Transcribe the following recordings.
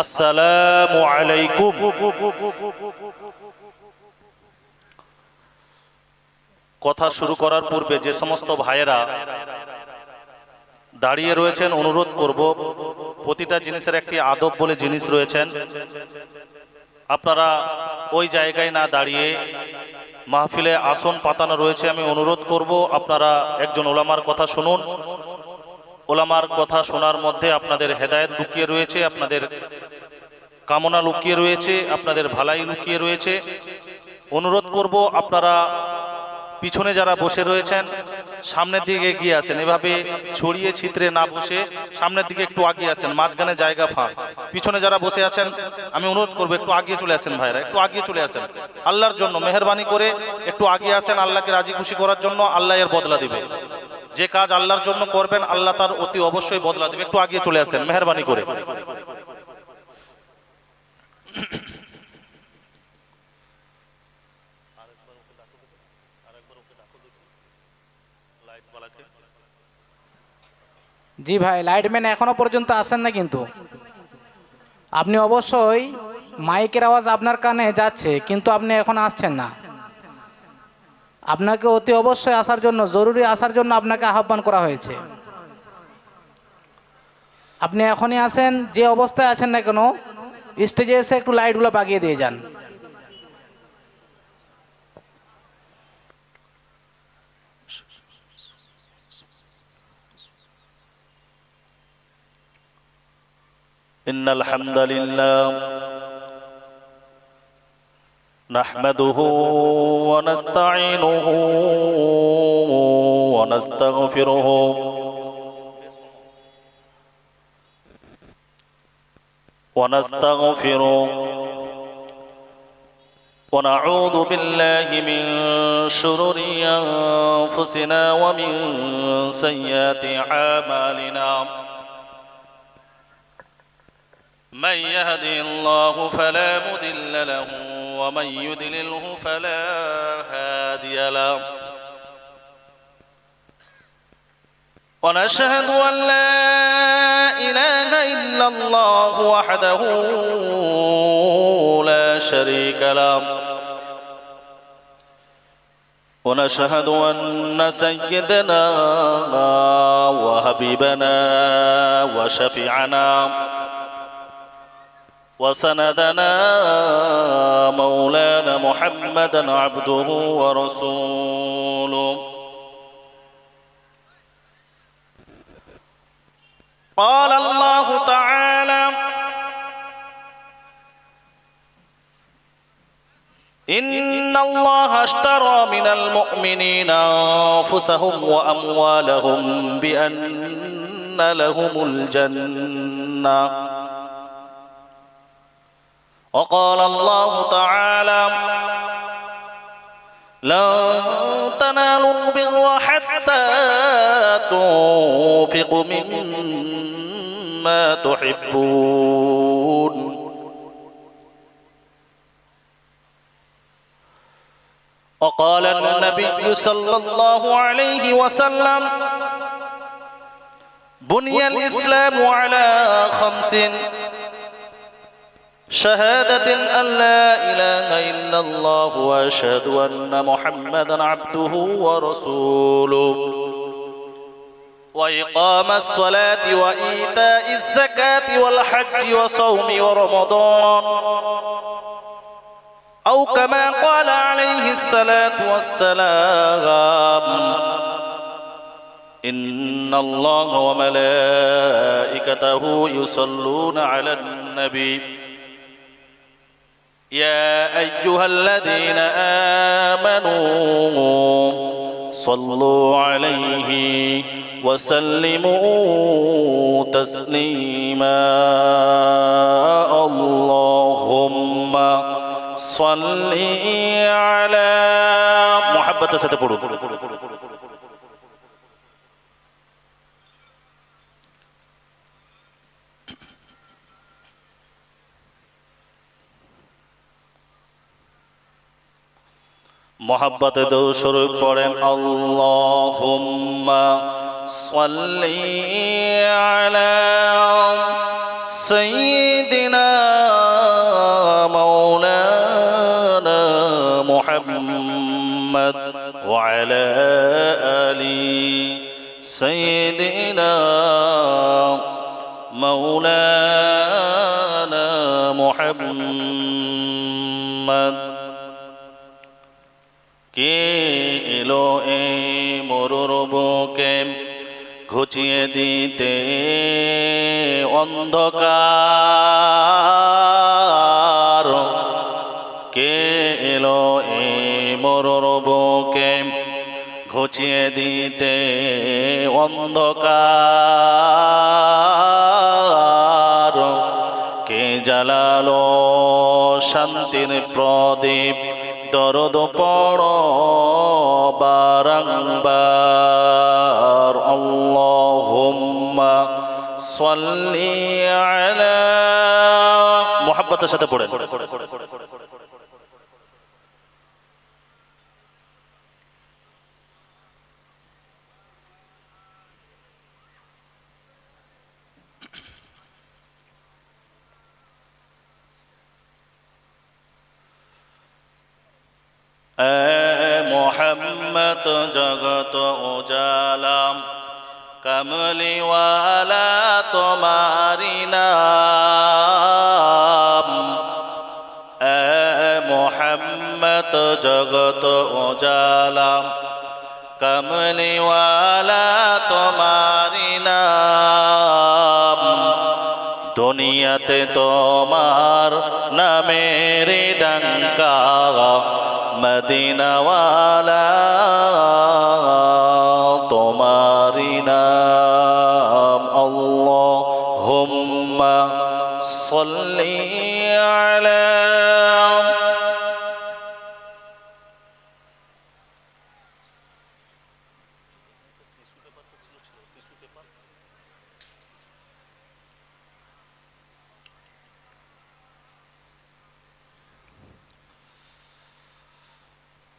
আসসালামু আলাইকুম। কথা শুরু করার পূর্বে যে সমস্ত ভাইয়েরা দাঁড়িয়ে রয়েছেন, অনুরোধ করব, প্রতিটা জিনিসের একটি আদব বলে জিনিস রয়েছেন। আপনারা ওই জায়গায় না দাঁড়িয়ে মাহফিলে আসন পাতানো রয়েছে, আমি অনুরোধ করব, আপনারা একজন ওলামার কথা শুনুন। ওলামার কথা শোনার মধ্যে আপনাদের হেদায়েত লুকিয়ে রয়েছে, আপনাদের কামনা লুকিয়ে রয়েছে, আপনাদের ভালাই লুকিয়ে রয়েছে। অনুরোধ করব আপনারা পিছনে যারা বসে রয়েছেন, সামনের দিকে এগিয়ে আসেন। এভাবে ছড়িয়ে ছিত্রে না বসে সামনের দিকে একটু আগিয়ে আসেন, মাঝখানে জায়গা ফাঁক। পিছনে যারা বসে আছেন, আমি অনুরোধ করব একটু আগিয়ে চলে আসেন ভাইরা, একটু আগিয়ে চলে আসেন। আল্লাহর জন্য মেহরবানি করে একটু আগিয়ে আসেন, আল্লাহকে রাজি খুশি করার জন্য আল্লাহ এর বদলা দিবে। যে কাজ আল্লাহর জন্য করবেন, আল্লাহ তার অতি অবশ্যই বদলা দিবে। একটু আগিয়ে চলে আসেন, মেহরবানি করে। জি ভাই, লাইটম্যান এখনও পর্যন্ত আসেন না কিন্তু। আপনি অবশ্যই মাইকের আওয়াজ আপনার কানে যাচ্ছে, কিন্তু আপনি এখন আসছেন না। আপনাকে অতি অবশ্যই আসার জন্য জরুরি আসার জন্য আপনাকে আহ্বান করা হয়েছে আপনি এখনই আসেন যে অবস্থায় আছেন না কেন স্টেজে এসে একটু লাইটগুলো বাগিয়ে দিয়ে যান إن الحمد لله نحمده ونستعينه ونستغفره. ونستغفره. ونعوذ بالله من شرور أنفسنا ومن سيئات أعمالنا. من يهدي الله فلا مضل له ومن يضلله فلا هادي له. ونشهد أن لا إله إلا الله وحده لا شريك له. ونشهد أن سيدنا وحبيبنا وشفيعنا وسندنا مولانا محمدا عبده ورسوله. قال الله تعالى إن الله اشترى من المؤمنين أنفسهم وأموالهم بأن لهم الجنة. وقال الله تعالى لن تنالوا البر حتى تنفقوا مما تحبون. وقال النبي صلى الله عليه وسلم بني الإسلام على خمس شهادة أن لا إله إلا الله وأشهد أن محمدا عبده ورسوله. وإقام الصلاة وإيتاء الزكاة والحج وصوم ورمضان. أو كما قال عليه الصلاة والسلام إن الله وملائكته يصلون على النبي. يا أيها الذين آمنوا صلوا عليه وسلموا تسليما. اللهم صل على محبة ستفرد محبت دو شروع پڑھیں۔ اللہم صلی علی سیدنا مولانا محمد وعلى آلی سیدنا مولانا محمد এলো এই মরুর বুকে ঘুচিয়ে দিতে অন্ধকার। কে এলো এই মরুর বুকে ঘুচিয়ে দিতে অন্ধকার? কে জ্বালালো শান্তির প্রদীপ দরদ পড় বারংবার। আল্লাহুম্মা সাল্লি সাথে পড়ে এ মোহাম্মদ জগত উজালাম কমলিওয়ালা তোমারি নাম। এ মোহাম্মদ জগত উজালাম কমলিওয়ালা তোমারি নাম। দুনিয়াতে তোমার নামের ডঙ্কা। মদিনাওয়ালা আল্লাহুম্মা সাল্লি আলা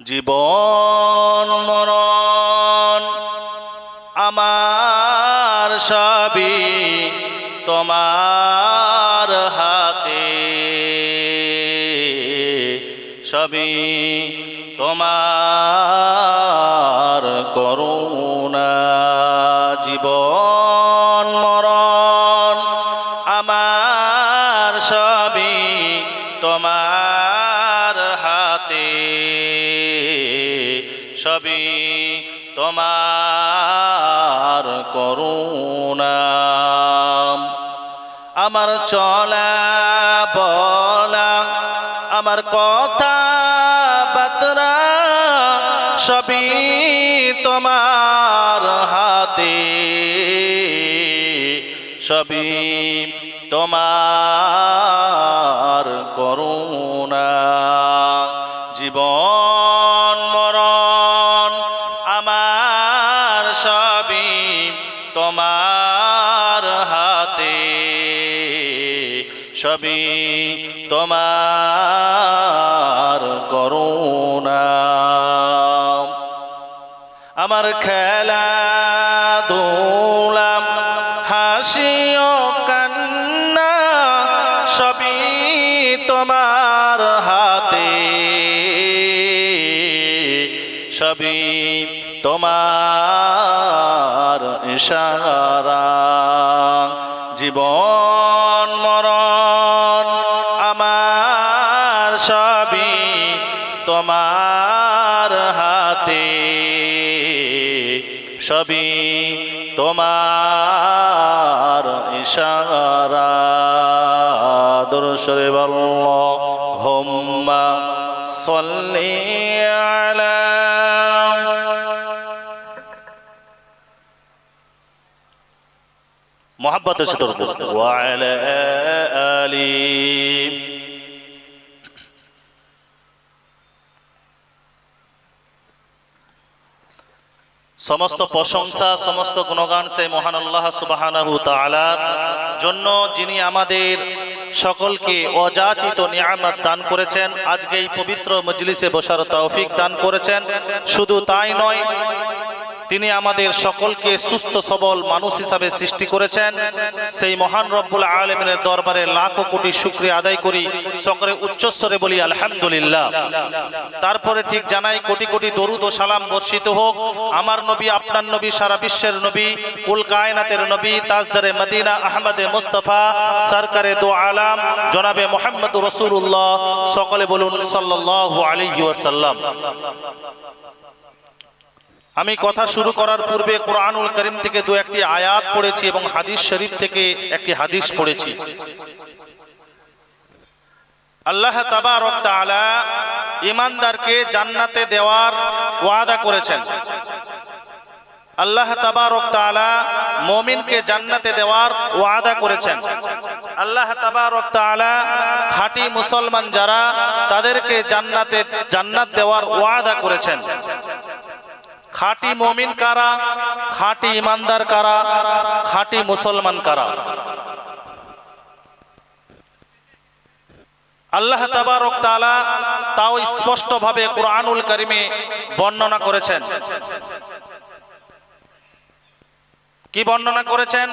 জীবন মরণ আমার সবই। তোমার হাতে। সবই তোমার করুণা আমার কথা বাতরা সবই তোমার হাতে। সবই তোমার আমার খেলা দোলাম হাসিও কান্না সবই তোমার হাতে। সবই তোমার ইশারা। সবই তোমার ইশারা। দুরুশরে বল হোম্মা সল্লি আলা ওয়ালা আলী সমস্ত প্রশংসা সমস্ত গুণগান সেই মহান আল্লাহ সুবাহানাহু তাআলার জন্য যিনি আমাদের সকলকে অযাচিত নিয়ামত দান করেছেন আজকে এই পবিত্র মজলিসে বসার তৌফিক দান করেছেন। শুধু তাই নয় তিনি আমাদের সকলকে সুস্থ, সবল মানুষ হিসাবে সৃষ্টি করেছেন। সেই মহান রব্বুল আলমিনের দরবারে লাখো কোটি শুক্রিয়া আদায় করি। সকলে উচ্চস্বরে বলি, আলহামদুলিল্লাহ। তারপরে ঠিক জানাই, কোটি কোটি দরুদ ও সালাম বর্ষিত হোক। আমার নবী, আপনার নবী, সারা বিশ্বের নবী কুল কায়নাতের নবী, তাজদারে মদিনা, আহমদে মুস্তফা, সরকারে দো আলাম, জনাবে মোহাম্মদ রসুল্লাহ সকলে বলুন, সাল্লাল্লাহু আলাইহি ওয়াসাল্লাম। আমি কথা শুরু করার পূর্বে কোরআনুল করিম থেকে দু একটি আয়াত পড়েছি এবং হাদিস শরীফ থেকে একটি হাদিস পড়েছি। আল্লাহ তাআলা ইমানদারকে জান্নাতে দেওয়ার ওয়াদা করেছেন। আল্লাহ তাবারক তাআলা মুমিনকে জান্নাতে দেওয়ার ওয়াদা করেছেন। আল্লাহ তাবারক তাআলা খাঁটি মুসলমান যারা তাদেরকে জান্নাতে জান্নাত দেওয়ার ওয়াদা করেছেন। খাঁটি মমিন কারা, খাঁটি ইমানদার কারা, খাঁটি মুসলমান কারা? আল্লাহ তাবারক তাআলা তাও স্পষ্টভাবে কোরআনুল কারিমে বর্ণনা করেছেন। কি বর্ণনা করেছেন?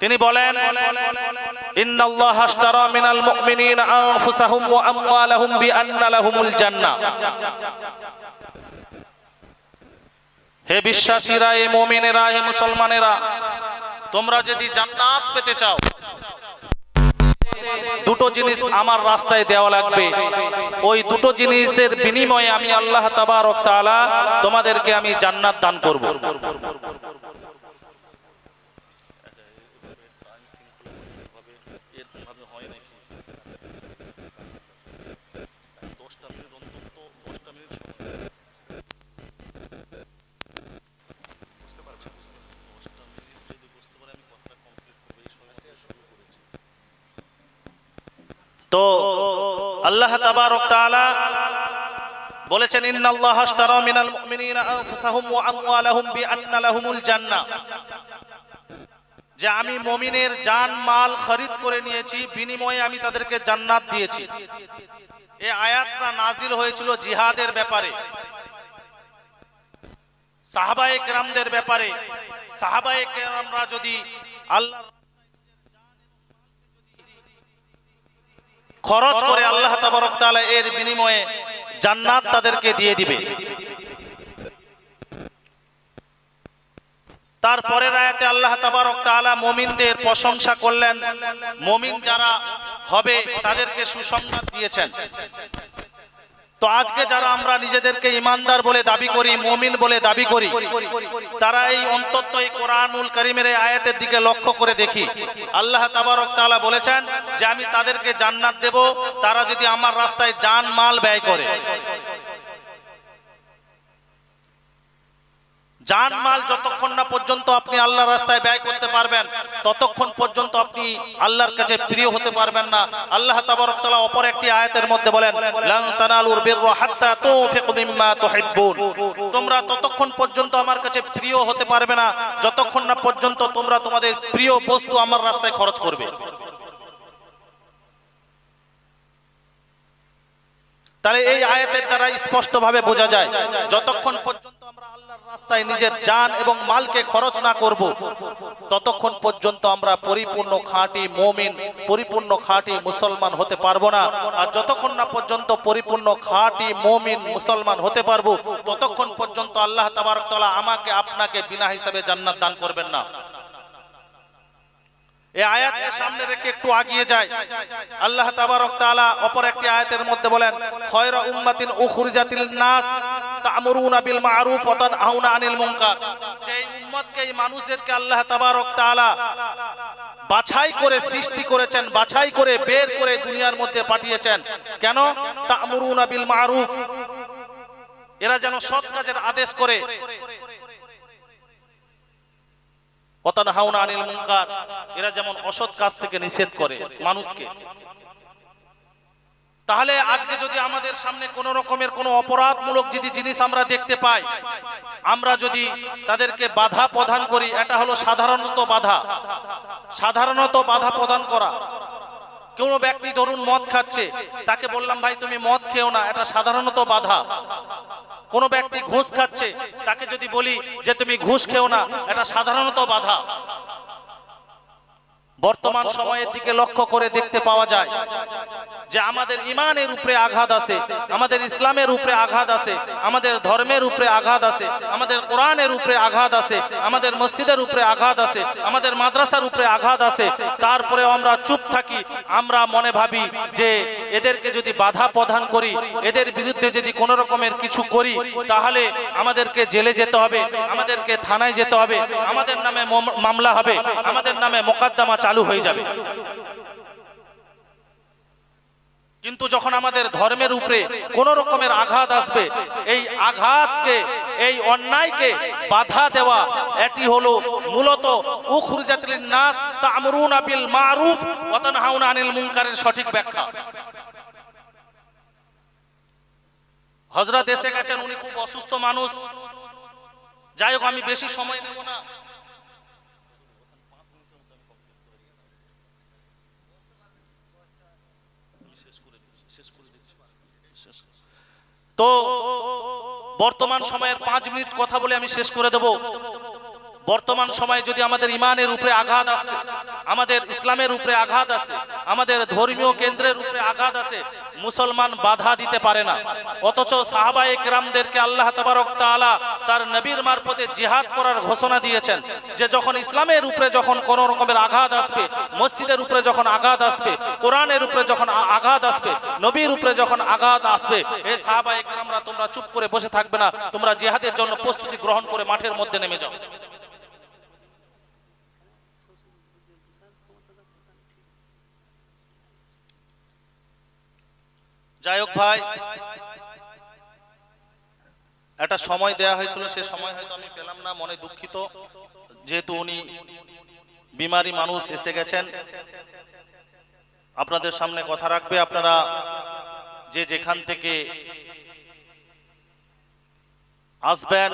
তিনি বলেন, ইন্নাল্লাহ আশতারা মিনাল মুমিনিনা আনফুসাহুম ওয়া আমওয়ালাহুম বিআন্না লাহুমুল জান্নাহ। হে বিশ্বাসীরা এ মমিনেরা, হে মুসলমানেরা, তোমরা যদি জান্নাত পেতে চাও, দুটো জিনিস আমার রাস্তায় দেওয়া লাগবে। ওই দুটো জিনিসের বিনিময়ে আমি আল্লাহ তাবারক তাআলা তোমাদেরকে আমি জান্নাত দান করব। তো আল্লাহ তাবারক তাআলা বলেছেন, ইন্নাল্লাহ আশতারা মিনাল মুমিনিনা আনফুসাহুম ওয়া আমওয়ালাহুম বিআন্না লাহুমুল জান্নাহ। যে আমি জান, মাল খরিদ করে নিয়েছি, বিনিময়ে আমি তাদেরকে জান্নাত দিয়েছি। এই আয়াতটা নাজিল হয়েছিল জিহাদের ব্যাপারে, সাহাবায়ে কেরামদের ব্যাপারে। সাহাবায়ে কেরামরা যদি আল্লাহ খরচ করে আল্লাহ তাবারক তাআলা এর বিনিময়ে জান্নাত তাদেরকে দিয়ে দিবে। তারপরের আয়াতে আল্লাহ তাবারক তাআলা মুমিনদের প্রশংসা করলেন। মুমিন যারা হবে তাদেরকে সুসংবাদ দিয়েছেন। তো আজকে যারা আমরা নিজেদেরকে ইমানদার বলে দাবি করি, মুমিন বলে দাবি করি, তারা এই অন্তত এই কোরআনুল করিমের আয়াতের দিকে লক্ষ্য করে দেখি। আল্লাহ তাবারক তাআলা বলেছেন যে আমি তাদেরকে জান্নাত দেব, তারা যদি আমার রাস্তায় জান মাল ব্যয় করে। জান মাল যতক্ষণ না পর্যন্ত আপনি আল্লাহর রাস্তায় ব্যয় করতে পারবেন, ততক্ষণ পর্যন্ত আপনি আল্লাহর কাছে প্রিয় হতে পারবেন না। আল্লাহ তাবারকতাআলা অপর একটি আয়াতের মধ্যে বলেন, লান তানালুর বিররা হাত্তা তুনফিকু মিম্মা তুহিব্বুন। তোমরা ততক্ষণ পর্যন্ত আমার কাছে প্রিয় হতে পারবে না, যতক্ষণ না পর্যন্ত তোমরা তোমাদের প্রিয় বস্তু আমার রাস্তায় খরচ করবে। তাহলে এই আয়াতের দ্বারা স্পষ্ট ভাবে বোঝা যায় যতক্ষণ পর্যন্ত আমরা আল্লাহর রাস্তায় নিজের জান এবং মালকে খরচ না করব ততক্ষণ পর্যন্ত আমরা পরিপূর্ণ খাঁটি মমিন পরিপূর্ণ খাঁটি মুসলমান হতে পারব না। আর যতক্ষণ না পর্যন্ত পরিপূর্ণ খাঁটি মমিন মুসলমান হতে পারব ততক্ষণ পর্যন্ত আল্লাহ তাবারক তাআলা আমাকে আপনাকে বিনা হিসাবে জান্নাত দান করবেন না। এই আয়াতকে সামনে রেখে একটু আগিয়ে যায় আল্লাহ তাবারক তাআলা অপর একটি আয়াতের মধ্যে বলেন, খয়রা উম্মাতিন উখরিজাতিল নাস আনিল মানুষদেরকে আল্লাহ বাছাই করে সৃষ্টি করেছেন, বাছাই করে বের করে দুনিয়ার মধ্যে পাঠিয়েছেন। কেন? তা'মুরুনা বিল মা'রুফ। এরা যেন সৎ কাজের আদেশ করে। এরা যেমন অসৎ কাজ থেকে নিষেধ করে মানুষকে। তাহলে আজকে যদি আমাদের সামনে কোন রকমের কোন অপরাধমূলক যদি জিনিস আমরা দেখতে পাই, আমরা যদি তাদেরকে বাধা প্রদান করি, এটা হলো সাধারণত বাধা। সাধারণত বাধা প্রদান করা। কোন ব্যক্তি ধরুন মদ খাচ্ছে, তাকে বললাম, ভাই, তুমি মদ খেও না। এটা সাধারণত বাধা। কোনো ব্যক্তি ঘুষ খাচ্ছে, তাকে যদি বলি যে তুমি ঘুষ খেও না, এটা সাধারণত বাধা। বর্তমান সময়ের দিকে লক্ষ্য করে দেখতে পাওয়া যায় যে আমাদের ইমানের উপরে আঘাত আছে, আমাদের ইসলামের উপরে আঘাত আছে, আমাদের ধর্মের উপরে আঘাত আছে, আমাদের কোরআনের উপরে আঘাত আছে, আমাদের মসজিদের উপরে আঘাত আছে, আমাদের মাদ্রাসার উপরে আঘাত আছে, তারপরে আমরা চুপ থাকি, আমরা মনে ভাবি যে এদেরকে যদি বাধা প্রদান করি, এদের বিরুদ্ধে যদি কোনো রকমের কিছু করি, তাহলে আমাদেরকে জেলে যেতে হবে, আমাদেরকে থানায় যেতে হবে, আমাদের নামে মম- মামলা হবে, আমাদের নামে মোকদ্দমা চালু হয়ে যাবে। কিন্তু যখন আমাদের ধর্মের উপরে কোন রকমের আঘাত আসবে, এই আঘাতকে, এই অন্যায়কে বাধা দেওয়া, এটি হলো মূলত উখরুজাতিল নাস তা'মুরুনা বিল মারুফ ওয়া তানহাউনা আনিল মুনকারের সঠিক ব্যাখ্যা। হযরত এসে গেছেন, উনি খুব অসুস্থ মানুষ। যাই হোক, আমি বেশি সময় নেব না। তো বর্তমান সময়ের পাঁচ মিনিট কথা বলে আমি শেষ করে দেব। বর্তমান সময়ে যদি আমাদের ইমানের উপরে আঘাত আসছে আমাদের ইসলামের উপরে আঘাত আছে আমাদের ধর্মীয় কেন্দ্রের উপরে আঘাত আছে মুসলমান বাধা দিতে পারে না। অথচ সাহাবায়ে কেরামদেরকে আল্লাহ তাবারক তাআলা তার নবীর মারফতে জিহাদ করার ঘোষণা দিয়েছেন যে যখন ইসলামের উপরে যখন কোন রকমের আঘাত আসবে, মসজিদের উপরে যখন আঘাত আসবে, কোরআনের উপরে যখন আঘাত আসবে, নবীর উপরে যখন আঘাত আসবে এই সাহাবায়ে কেরামরা তোমরা চুপ করে বসে থাকবে না, তোমরা জিহাদের জন্য প্রস্তুতি গ্রহণ করে মাঠের মধ্যে নেমে যাও। যাই হোক ভাই, একটা সময় দেয়া হয়েছিল, সে সময় হয়তো আমি পেলাম না, মনে দুঃখিত। যেহেতু উনি বিমারি মানুষ, এসে গেছেন। আপনাদের সামনে কথা রাখবে, আপনারা যে যেখান থেকে আসবেন